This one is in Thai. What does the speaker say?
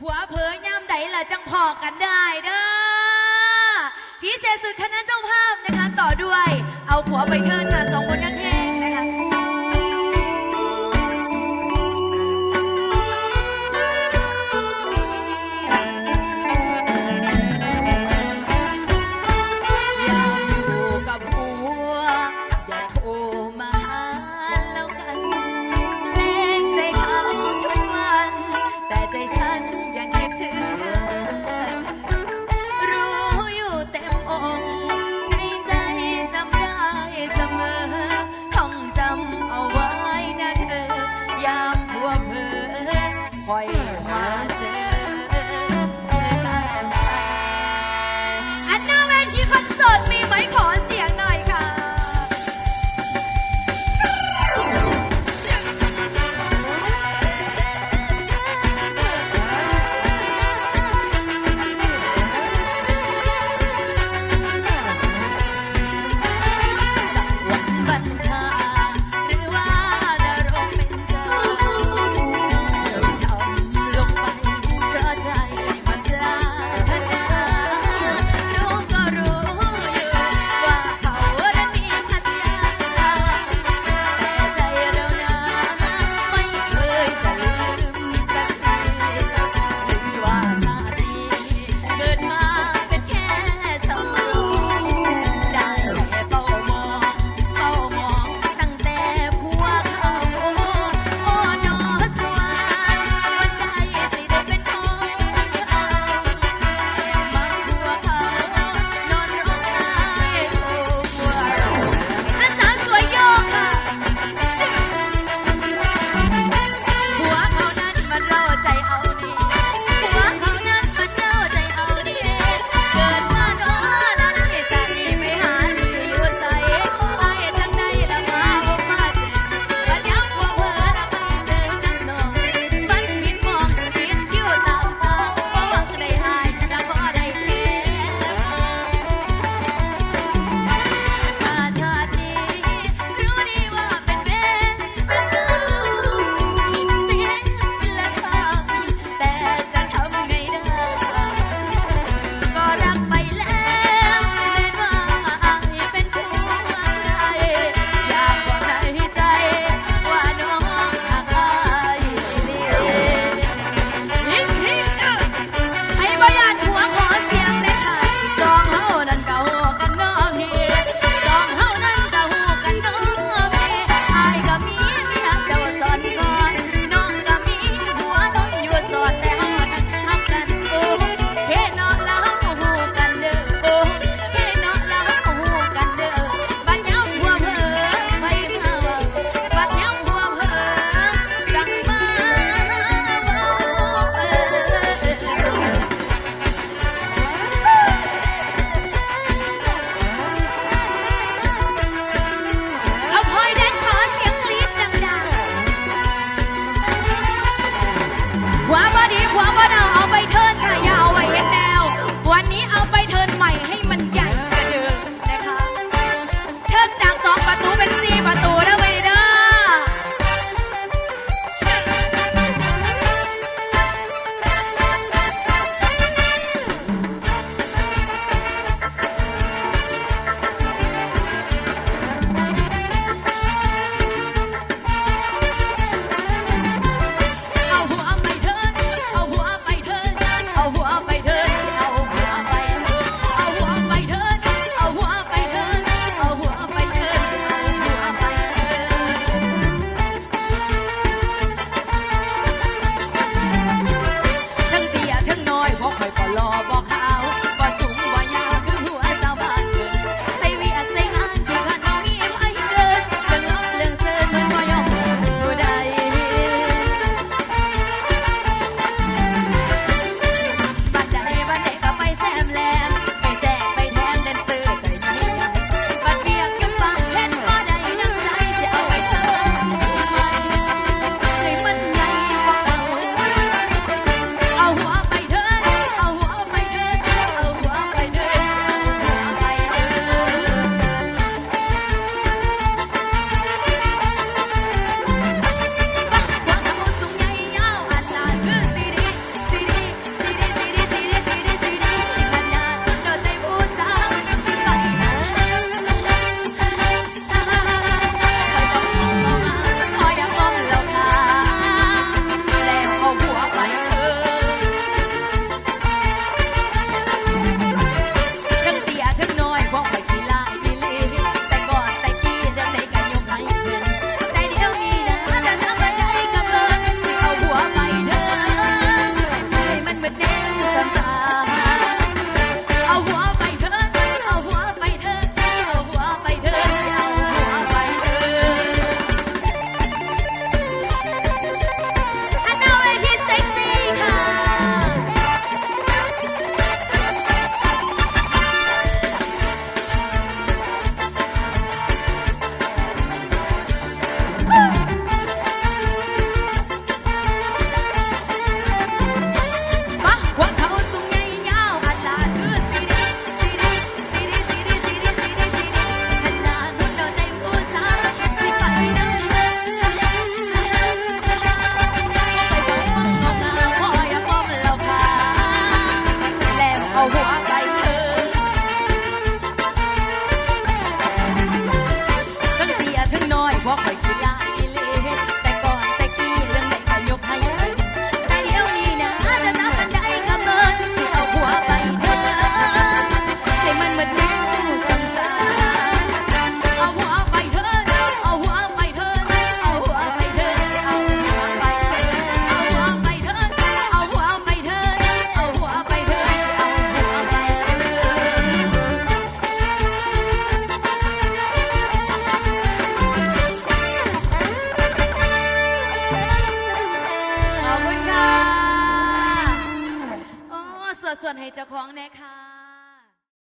ผัวเผยย่ำไใดละจังพอกันได้เด้อพิเศษสุดคณะเจ้าภาพนะคะ ต่อด้วย เอาผัวไปเทินค่ะสองคนนั้นเพ good ส่วนให้เจ้าของแน่ค่ะ